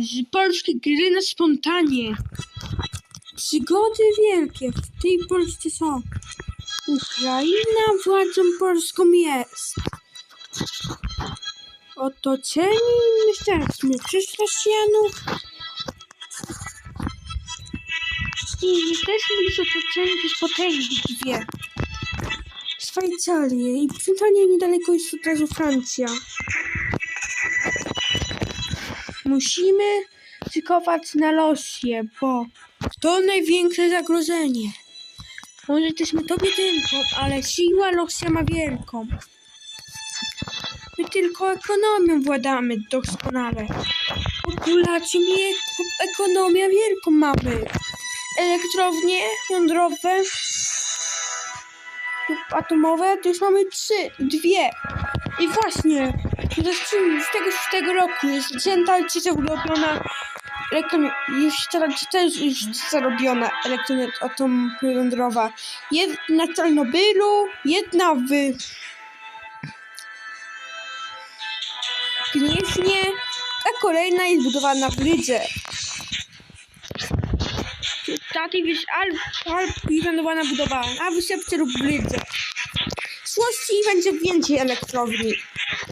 z polskiej gry na spontanie. Przygody wielkie w tej Polsce są. Ukraina władzą polską jest. Otoczeni jesteśmy przez Rosjanów. I jesteśmy już otoczeni przez potęgi dwie. Szwajcarię i przytanie niedaleko jest od razu Francja. Musimy szykować na Rosję, bo to największe zagrożenie. Może jesteśmy to jedynką, ale siła Rosja ma wielką. My tylko ekonomią władamy doskonale. Populacją i ek- ekonomię wielką mamy. Elektrownie jądrowe lub atomowe to już mamy trzy, dwie. I właśnie, z 26 roku jest licencja trzecia wyrobiona elektrownia, już teraz też już zarobiona elektrownia atomowa. Jedna w Czarnobylu, jedna w Gniewnie, a kolejna jest budowana w Rydze. Taty wiesz, Alp i planowana budowa, a w lub w Rydze. W przyszłości będzie więcej elektrowni,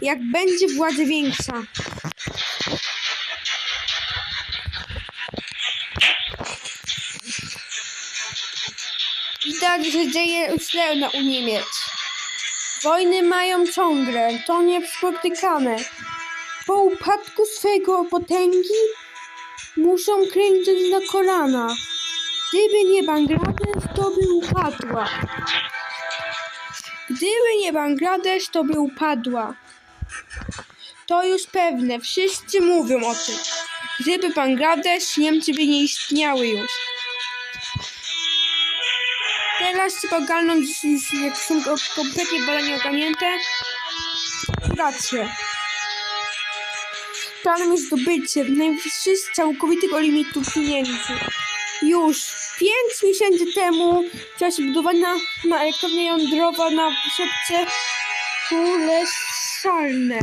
jak będzie władza większa. Widać, że dzieje źle na u Niemiec. Wojny mają ciągle, to niespotykane. Po upadku swojego potęgi muszą kręcić na kolana. Gdyby nie Bangladesz, to by upadła. Gdyby nie Bangladesz, to by upadła. To już pewne, wszyscy mówią o tym. Gdyby Bangladesz, Niemcy by nie istniały już. Teraz trzeba ogarnąć, jak są ko- kompletnie badania ogarnięte. Rację. Planem jest zdobycie najwyższych całkowitego limitu pieniędzy. Już 5 miesięcy temu w czasie budowania na elektrownia jądrowa na wysoce Kuleszalne.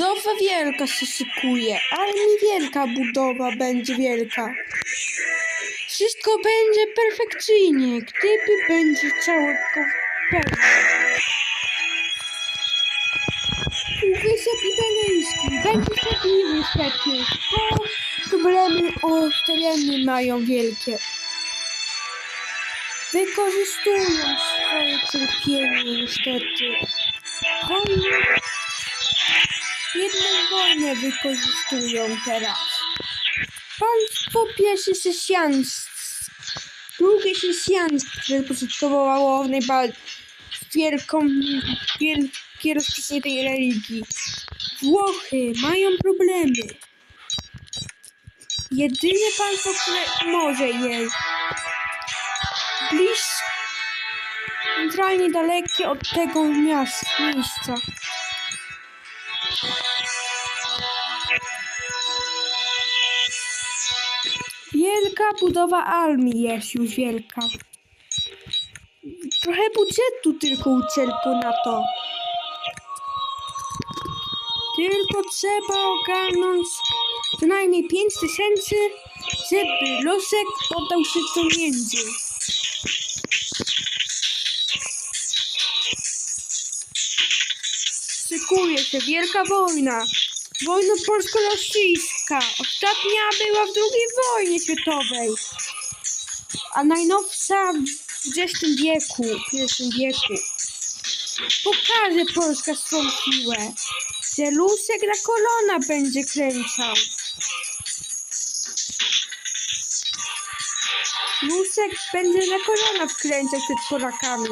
Budowa wielka się szykuje, ale niewielka budowa będzie wielka. Wszystko będzie perfekcyjnie, gdyby będzie całego pełne. Wysep Iberiński będzie stabilny niestety, bo problemy o tereny mają wielkie. Wykorzystują swoje cierpienie niestety. Wojny Jedną wojnę wykorzystują teraz. Państwo pierwsze chrześcijaństwo, drugie które początkowało najbardziej wielką, wielkie rozprzestrzenienie tej religii. Włochy mają problemy. Jedyne państwo, które może jej bliż, centralnie dalekie od tego miast, miejsca. Wielka budowa armii jest już wielka. Trochę budżetu tylko uciekło na to. Tylko trzeba ogarnąć co najmniej 5 tysięcy, żeby Losek oddał się między. Szykuje się wielka wojna. Wojna polsko-rosyjska. Ostatnia była w II wojnie światowej. A najnowsza w XX wieku, w wieku. Pokaże Polska swą siłę. Że Lusek na kolana będzie kręcał. Lusek będzie na kolana wkręcał przed Polakami.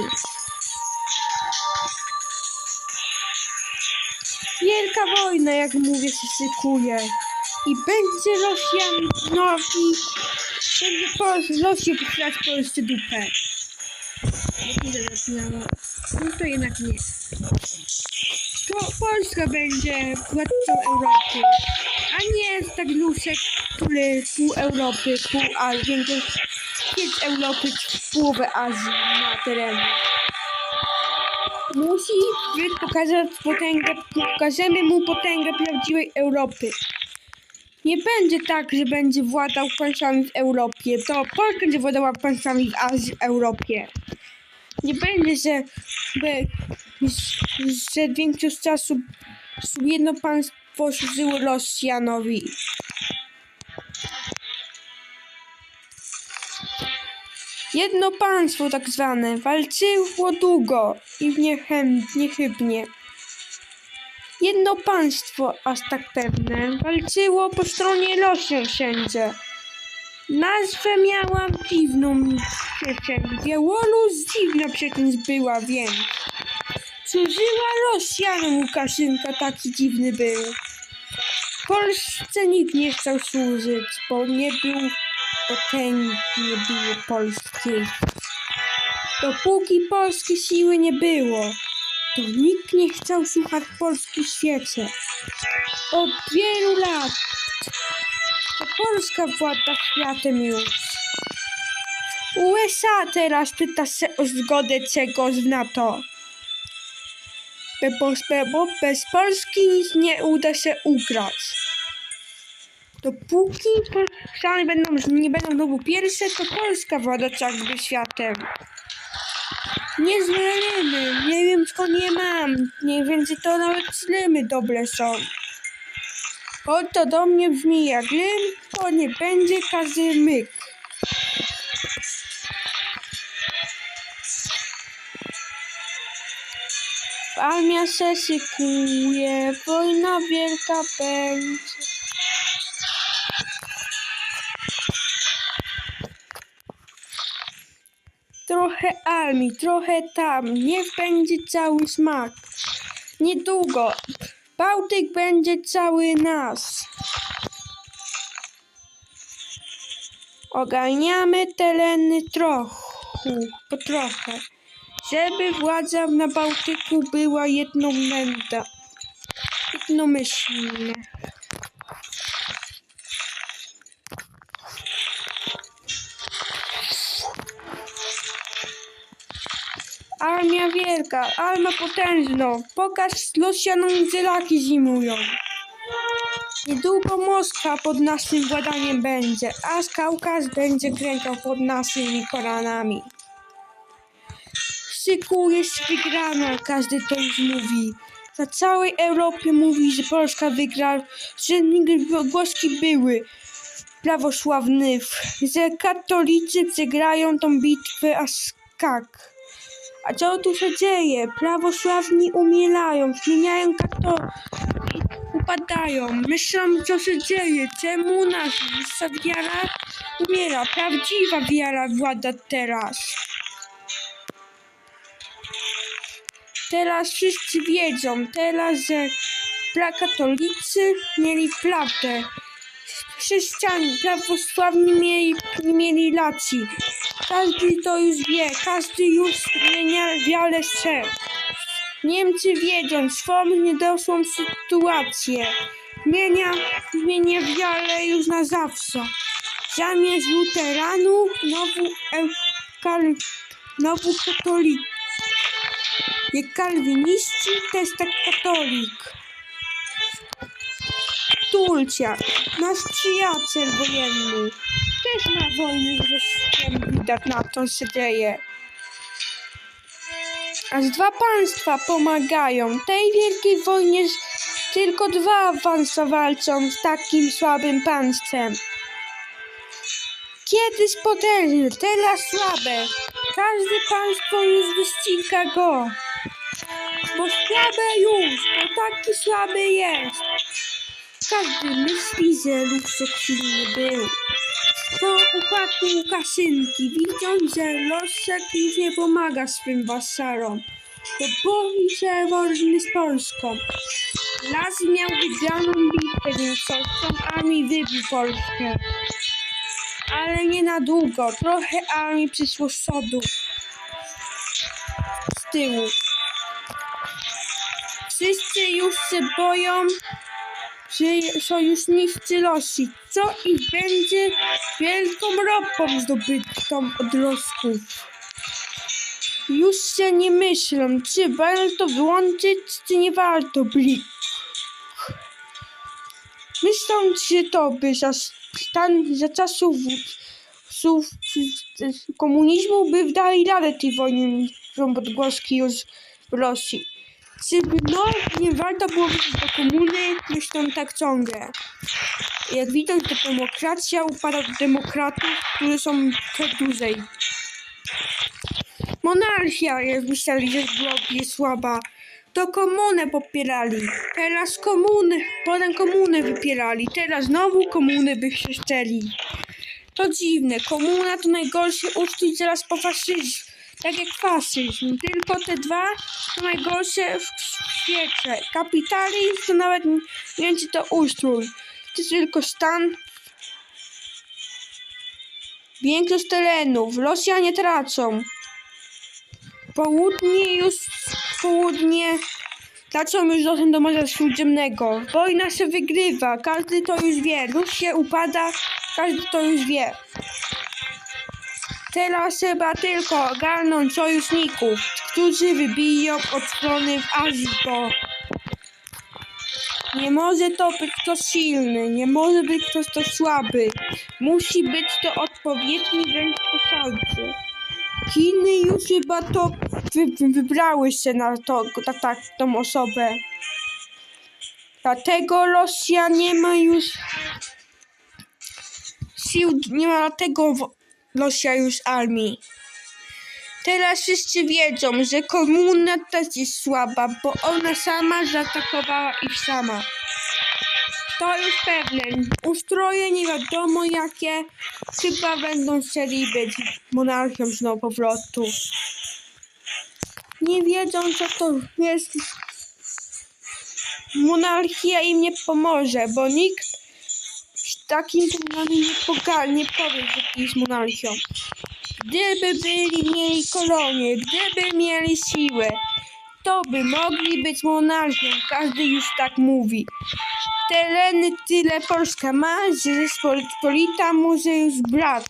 Wielka wojna, jak mówię, się szykuje. I będzie Rosjan, no i będzie Pol- Rosję puszczać Polsce dupę. No to jednak nie. To Polska będzie władcą Europy. a nie tak lusek, który pół Europy, pół Azji, ćwierć Europy, połowę Azji na terenie. Musi pokazać potęgę, pokażemy mu potęgę prawdziwej Europy. Nie będzie tak, że będzie władał państwami w Europie. To Polska będzie władała państwami w Azji, w Europie. Nie będzie, że, by, że większość czasu jedno państwo służyło Rosjanowi. Jedno państwo tak zwane walczyło długo i niechem, niechybnie. Jedno państwo, aż tak pewne, walczyło po stronie Rosjan wszędzie. Nazwę miała dziwną przecież. Białoruś dziwna przecież była, wiem. Służyła Rosjanom Łukaszynka, taki dziwny był. W Polsce nikt nie chciał służyć, bo nie był potęgi, nie było polskiej. Dopóki polskie siły nie było, to nikt nie chciał słuchać polskiej świecie. Od wielu lat to Polska władza światem już. USA teraz pyta się o zgodę czegoś w NATO. Bo bez Polski nic nie uda się ugrać. Dopóki Stany będą, nie będą znowu pierwsze, to Polska włada jakby światem. Nie zmylimy, nie wiem skąd je mam, nie wiem czy to nawet slymy dobre są. Bo to do mnie brzmi jak lym, to nie będzie każdy myk. Armia się szykuje, wojna wielka będzie. Trochę armii, trochę tam, niech będzie cały smak. Niedługo Bałtyk będzie cały nas. Ogarniamy tereny trochu, po trochę, żeby władza na Bałtyku była jednomędna, jednomyślna. Wielka, armia potężna. Pokaż Rosjanom, gdzie laki zimują. Niedługo Moskwa pod naszym władaniem będzie, aż Kaukaz będzie krękał pod naszymi koronami. Szykuje się wygrana, każdy to już mówi. Na całej Europie mówi, że Polska wygra, że nigdy głoski były prawosławnych, że katolicy przegrają tą bitwę aż skak. A co tu się dzieje? Prawosławni umierają, zmieniają kato... upadają. Myślą, co się dzieje. Czemu nasza wiara umiera? Prawdziwa wiara włada teraz. Teraz wszyscy wiedzą, teraz, że katolicy mieli prawdę. Chrześcijanie, prawosławni mieli, mieli racji. Każdy to już wie, każdy już zmienia wiele chce. Niemcy wiedzą swą niedoszłą sytuację. Zmienia, zmienia wiarę już na zawsze. Zamiast luteranów, nowu, eukal, nowu katolik. Jak kalwiniści, też tak katolik. Tulciak, nasz przyjaciel wojenny, też ma wojnę z Rosją, widać na to się dzieje. Aż dwa państwa pomagają. Tej wielkiej wojnie tylko dwa państwa walczą z takim słabym państwem. Kiedyś potężny, teraz słabe. Każde państwo już wyściga go. Bo słabe już, bo taki słaby jest. Każdy myśli, że Luczek silny był. Po upadku Łukaszynki, widząc, że Losek już nie pomaga swym wasarom, bo boi się wojny z Polską. Las miał wygraną bitwę większością armii wybił Polskę. Ale nie na długo, trochę armii przyszło z przodu. Z tyłu. Wszyscy już się boją, sojusznicy Rosji, co ich będzie wielką ropą zdobytą od Rosków. Już się nie myślą, czy warto wyłączyć, czy nie warto blik. Myślą, czy to by za stan, za czasów komunizmu by dali radę tej wojny podgłoski już w Rosji. Czy by, no, nie warto było wrócić do komuny, myślą tak ciągle. Jak widać, to demokracja upada do demokratów, którzy są trochę dłużej. Monarchia, jak myśleli, że byłaby słaba, to komunę popierali. Teraz komuny, potem komunę wypierali. Teraz znowu komuny by chrzeszczeli. To dziwne, komuna to najgorszy ustrój zaraz po faszyzm. Tak jak faszyzm. Tylko te dwa to najgorsze w świecie. Kapitalizm to nawet nie czy to ustrój. To jest tylko stan. Większość terenów Rosjanie tracą. Południe już południe tracą już dostęp do Morza Śródziemnego. Wojna się wygrywa, każdy to już wie. Rosja upada, każdy to już wie. Teraz trzeba tylko ogarnąć sojuszników, którzy wybiją od strony w Azji, bo nie może to być ktoś silny, nie może być ktoś to słaby. Musi być to odpowiedni wręcz posadzy. Chiny już chyba to wy, wybrały się na to, tak, tą osobę. Dlatego Rosja nie ma już sił, nie ma dlatego Rosja już armii. Teraz wszyscy wiedzą, że komuna też jest słaba, bo ona sama zaatakowała ich sama. To już pewne. Ustroje nie wiadomo jakie. Chyba będą chcieli być monarchią znowu powrotu. Nie wiedzą co to jest. Monarchia im nie pomoże, bo nikt takim tematami nie, poka- nie powie, że jest monarchią. Gdyby byli mieli kolonię, gdyby mieli siłę, to by mogli być monarchią. Każdy już tak mówi. Tereny tyle Polska ma, że Rzeczpospolita może już brać.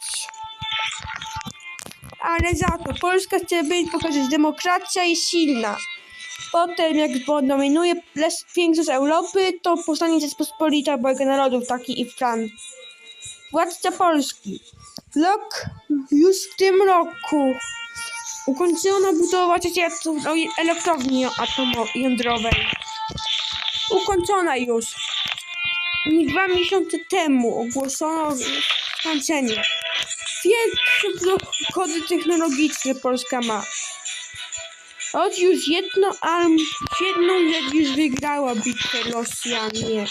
Ale za to Polska chce być, pokazać, demokracja jest silna. Potem jak dominuje większość Europy, to powstanie Rzeczpospolita obojga narodów, taki i Fran. Władca Polski. Rok, już w tym roku ukończono budowę trzeciej elektrowni atomo- jądrowej. Ukończona już. Dwa miesiące temu ogłoszono skończenie. Pierwsze kody technologiczne Polska ma. Choć już jedno arm, jedną już wygrała bitwę Rosjanie.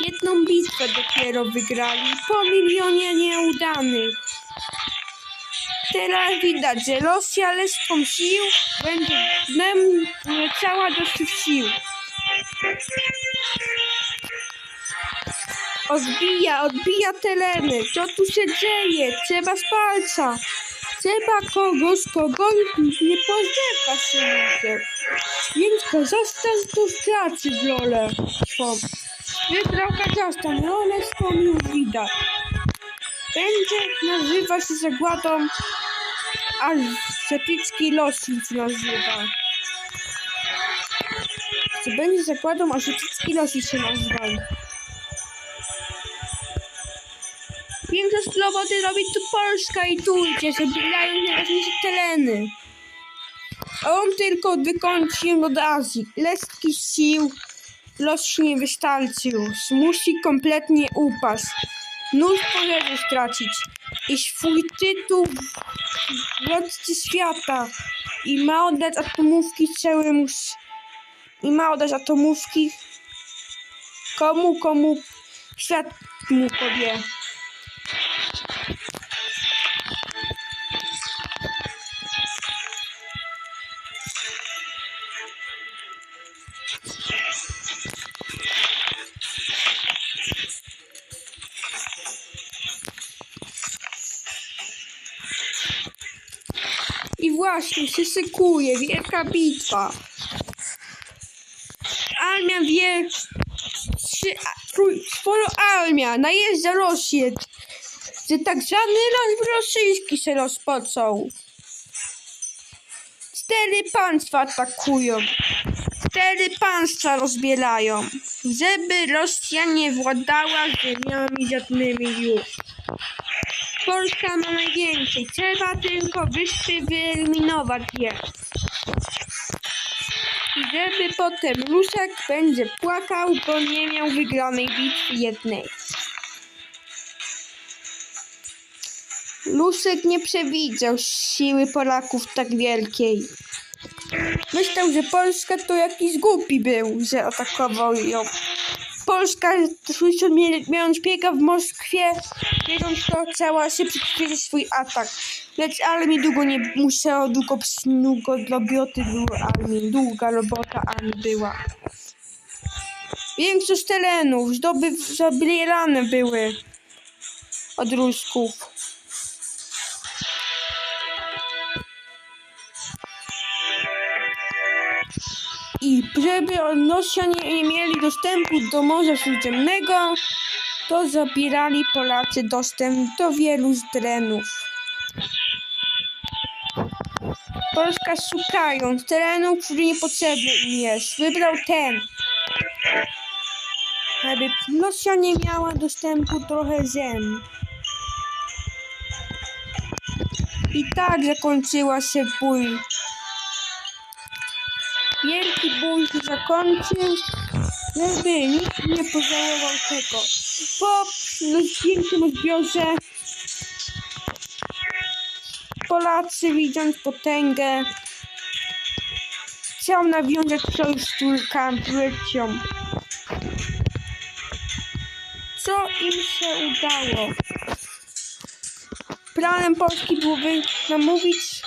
Jedną bitwę dopiero wygrali po milionie nieudanych. Teraz widać, że Rosja leszką sił będzie dnem leciała do swych sił. Odbija, odbija tereny. Co tu się dzieje? Trzeba z palca. Trzeba kogoś, kogo nie pozbywa się. Więc Kazachstan to straci w rolę swą. Wybrał Kazachstan, rolę swą już widać. Będzie nazywa się zagładą azjatycki los się nazywa. Będzie zakładą azjatycki los się nazywa. Większość roboty robi tu Polska i Turcja, zabierają najważniejsze tereny. On tylko wykończy ją od Azji. Lestki sił los nie wystarczył. Musi kompletnie upaść. Nóż poleży stracić. I swój tytuł władcy świata. I ma oddać atomówki całemu... I ma oddać atomówki komu, komu świat mu powie. Właśnie się szykuje wielka bitwa. Armia wie, trzy, strój, sporo armia, najeżdża Rosję, że tak zwany rozwój rosyjski się rozpoczął. Cztery państwa atakują. Cztery państwa rozbierają, żeby Rosja nie władała ziemiami żadnymi już. Polska ma najwięcej, trzeba tylko wyeliminować je. I żeby potem Lusek będzie płakał, bo nie miał wygranej bitwy jednej. Lusek nie przewidział siły Polaków tak wielkiej. Myślał, że Polska to jakiś głupi był, że atakował ją. Polska, słysząc, mie- mając pieka w Moskwie, wiedząc to, chciała się przyspieszyć swój atak. Lecz armii długo nie musiało, długo, długo roboty były armii, długa robota armii była. Większość terenów zdoby, zabierane były od Rusków. I żeby Rosjanie nie mieli dostępu do Morza Śródziemnego, to zabierali Polacy dostęp do wielu terenów. Polska szukając terenów, który niepotrzebny im jest, wybrał ten. Aby Rosja nie miała dostępu do trochę ziem. I tak zakończyła się bój bój się zakończył, żeby nikt nie pożałował tego. Po większym odbiorze Polacy widząc potęgę chciał nawiązać sojusz z Turkami, Turcją. Co im się udało? Planem Polski było by namówić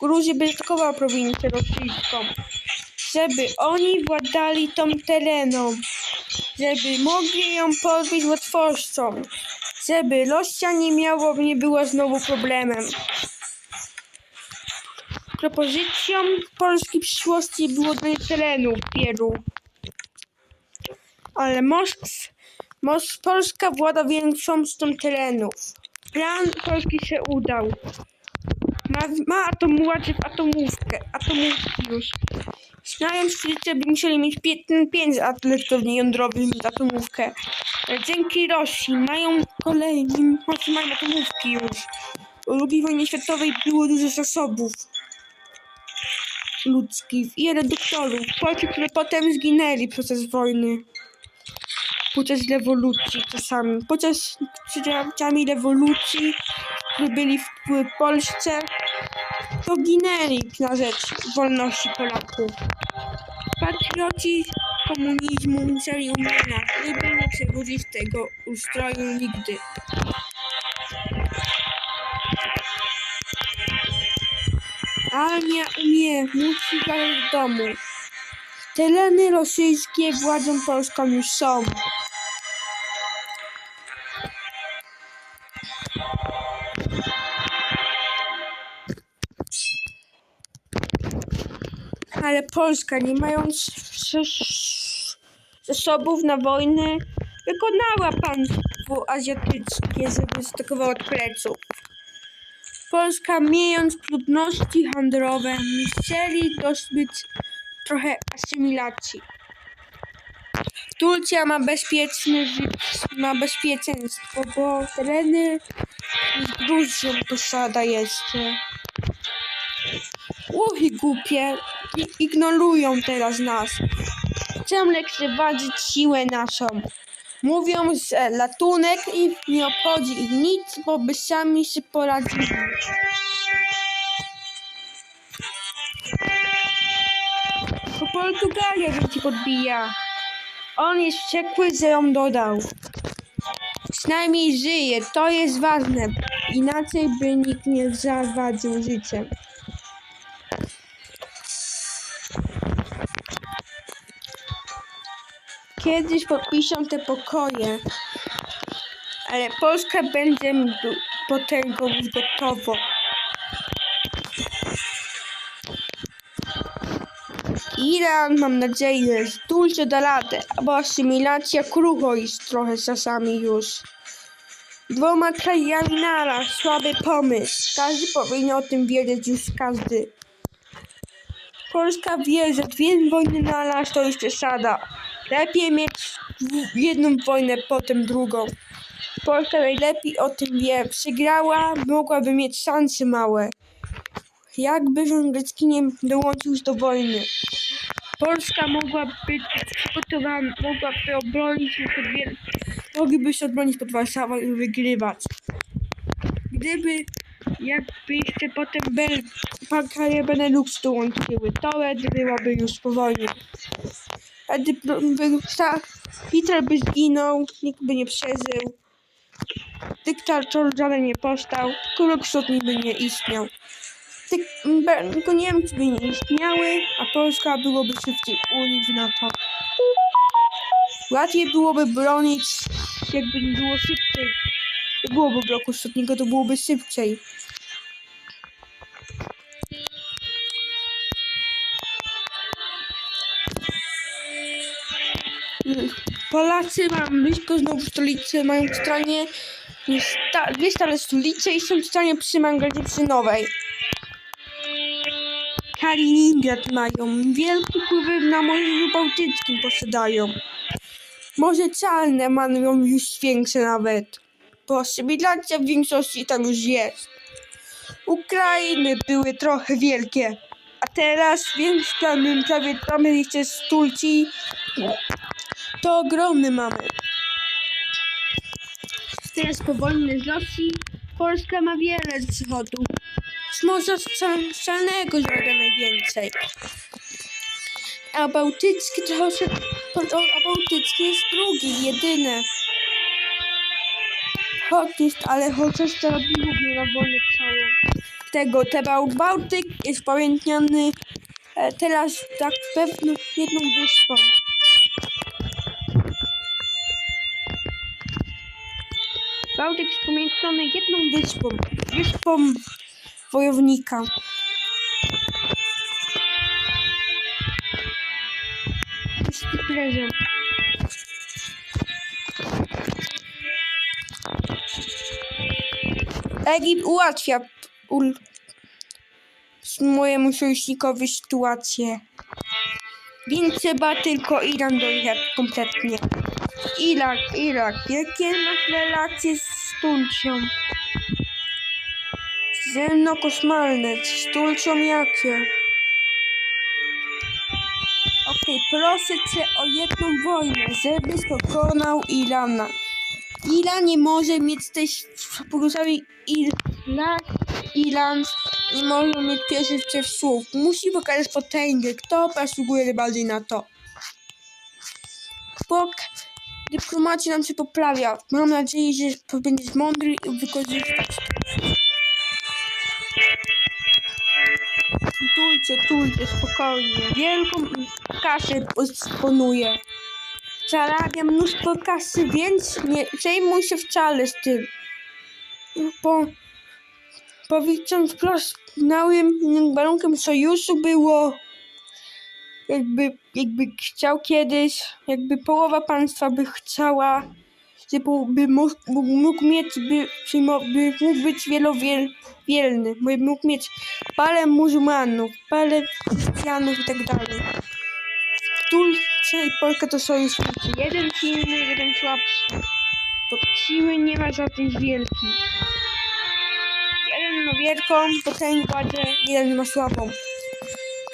Gruzję, by atakowała prowincję rosyjską żeby oni władali tą tereną, żeby mogli ją podbić łatwością, żeby Rosja nie miała, nie była znowu problemem. Propozycją Polski przyszłości było danie terenu Pieru. Ale Moskw, Mos Polska włada większą z tą terenów. Plan Polski się udał. Ma, ma w atomówkę, atomówki już. Znając by musieli mieć 5 elektrowni jądrowych niż atomówkę. Dzięki Rosji mają kolejni, choć mają atomówki już. Po II wojnie światowej było dużo zasobów ludzkich i reduktorów. Polacy, które potem zginęli podczas wojny. Podczas rewolucji czasami. Podczas czasami rewolucji, które byli w Polsce, to ginęli na rzecz wolności Polaków. Patrioci komunizmu musieli umierać, nie przywrócić tego ustroju nigdy. Armia umie, musi wracać do domu. Tereny rosyjskie władzą polską już są. Ale Polska, nie mając zasobów na wojnę, wykonała państwo azjatyckie, zaatakowało od pleców. Polska, miejąc trudności handlowe, chcieli dosyć trochę asymilacji. Turcja ma bezpieczny ma bezpieczeństwo, bo tereny z Gruzją posiada jeszcze. Łuchy głupie ignorują teraz nas. Chcą lekceważyć siłę naszą. Mówią, że latunek ich nie obchodzi ich nic, bo by sami się poradzili. To Portugalia wielki podbija. On jest wściekły, że ją dodał. Przynajmniej żyje, to jest ważne. Inaczej by nikt nie zawadził życiem. Kiedyś podpiszą te pokoje, ale Polska będzie do- po tego już gotowo. Iran, mam nadzieję, zdulcie da radę, bo asymilacja krucho jest trochę czasami już. Dwoma krajami naraz, słaby pomysł. Każdy powinien o tym wiedzieć, już każdy. Polska wie, że dwie wojny naraz to jest przesada. Lepiej mieć jedną wojnę, potem drugą. Polska najlepiej o tym wie. Przegrała, mogłaby mieć szanse małe. Jakby rząd nie dołączył do wojny. Polska mogłaby być przygotowana, mogłaby obronić. Mogliby się obronić pod Warszawą i wygrywać. Gdyby jakby jeszcze potem Bel... pa- kraje Benelux dołączyły, to byłaby już po wojnie. Hitler by zginął, nikt by nie przeżył. Dyktator żaden nie powstał, wschodni by nie istniał. Tyk, tylko Niemcy by nie istniały, a Polska byłoby szybciej Unii w NATO. Łatwiej byłoby bronić, jakby nie było szybciej. Nie byłoby bloku wschodniego, to byłoby szybciej. Polacy mają blisko znowu stolicy, mają w stanie sta- dwie stare stolice i są w stanie przy Mangaldzie nowej. Kaliningrad mają, wielki wpływy na Morzu Bałtyckim posiadają. Morze Czarne mają już większe nawet, bo asymilacja w większości tam już jest. Ukrainy były trochę wielkie, a teraz więc mamy prawie mamy jeszcze stulci, to ogromny mamy. Teraz po wojnie z Rosji Polska ma wiele przychodów. Z Morza Szczelnego zarabia najwięcej. A Bałtycki trochę... to- A Bałtycki jest drugi, jedyny. Chociaż, ale chociaż zarobiło mnie na wojnę całą. Tego, te Bał- Bałtyk jest pamiętniony e, teraz tak pewną jedną wyspą. Bałtyk jest pamiętniony jedną wyspą. Wyspą wojownika. To prezent. Egipt ułatwia ul... mojemu sojusznikowi sytuację. Więc trzeba tylko Iran dojechać kompletnie. Irak, Irak, jakie masz relacje z Turcją? Ze mną koszmarne, z Turcją jakie? Okej, proszę cię o jedną wojnę, żebyś pokonał Irana. Iran nie może mieć też poruszali Irak, Iran nie może mieć pierwszych trzech słów. Musi pokazać potęgę, kto zasługuje najbardziej na to. Pok dyplomacja nam się poprawia. Mam nadzieję, że będziesz mądry i wykorzystasz. Tulcie, tulcie, spokojnie. Wielką kasę dysponuję. Zarabia mnóstwo kasy, więc nie przejmuj się wcale z tym. Po, powiedzmy wprost, małym warunkiem sojuszu było jakby, jakby chciał kiedyś, jakby połowa państwa by chciała, że po- by mógł, mógł, mieć, by, by mógł być wielowielny, by mógł mieć parę muzułmanów, parę chrześcijanów i tak dalej. Turcja i Polska to sojusznicy. Jeden silny, jeden słabszy. Bo siły nie ma żadnych wielkich. Jeden ma wielką, potężną władzę, jeden ma słabą.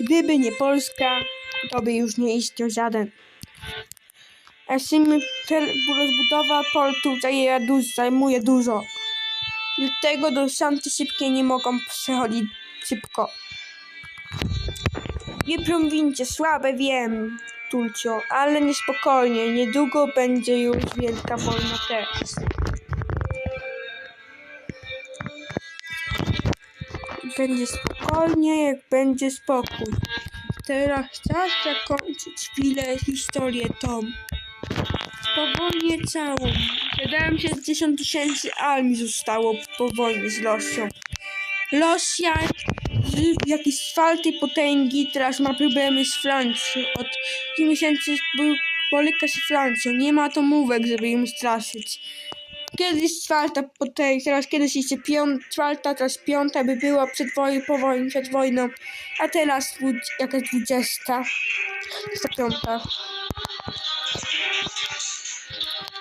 Gdyby nie Polska, to by już nie istniał żaden. A Sim rozbudowa portu zajmuje dużo. Dlatego do Santy szybkie nie mogą przechodzić szybko. Nie prowincie, słabe wiem, Tulcio, ale niespokojnie, niedługo będzie już wielka wojna też. Będzie spokojnie, jak będzie spokój. Teraz czas zakończyć chwilę historię tą. Po wojnie całą. Wydaje się, że 10 tysięcy armii zostało po wojnie z Rosją. Rosja jakiejś czwartej potęgi teraz ma problemy z Francją. Od kilku miesięcy był- boryka się z Francją. Nie ma atomówek, żeby ją straszyć. Kiedyś czwarta potęga, teraz kiedyś jeszcze piąta, czwarta, teraz piąta by była przed wojną, po wojnie, przed wojną, a teraz jakaś dwudziesta. Dwudziesta piąta.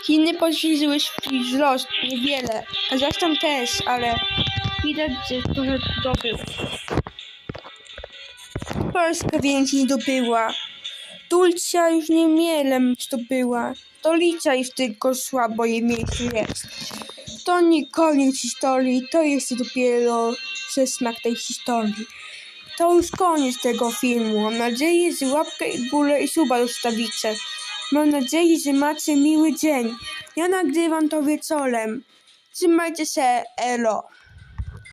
Chiny podświżyły swój wzrost, niewiele. Kazachstan też, ale widać, że trochę dobył. Polska więcej zdobyła. Turcja już nie mielem zdobyła. Stolica już tylko słabo jej miejscu jest. To nie koniec historii, to jest dopiero przesmak tej historii. To już koniec tego filmu. Mam nadzieję, że łapkę i górę i suba zostawicie. Mam nadzieję, że macie miły dzień. Ja nagrywam to wieczorem. Trzymajcie się, elo.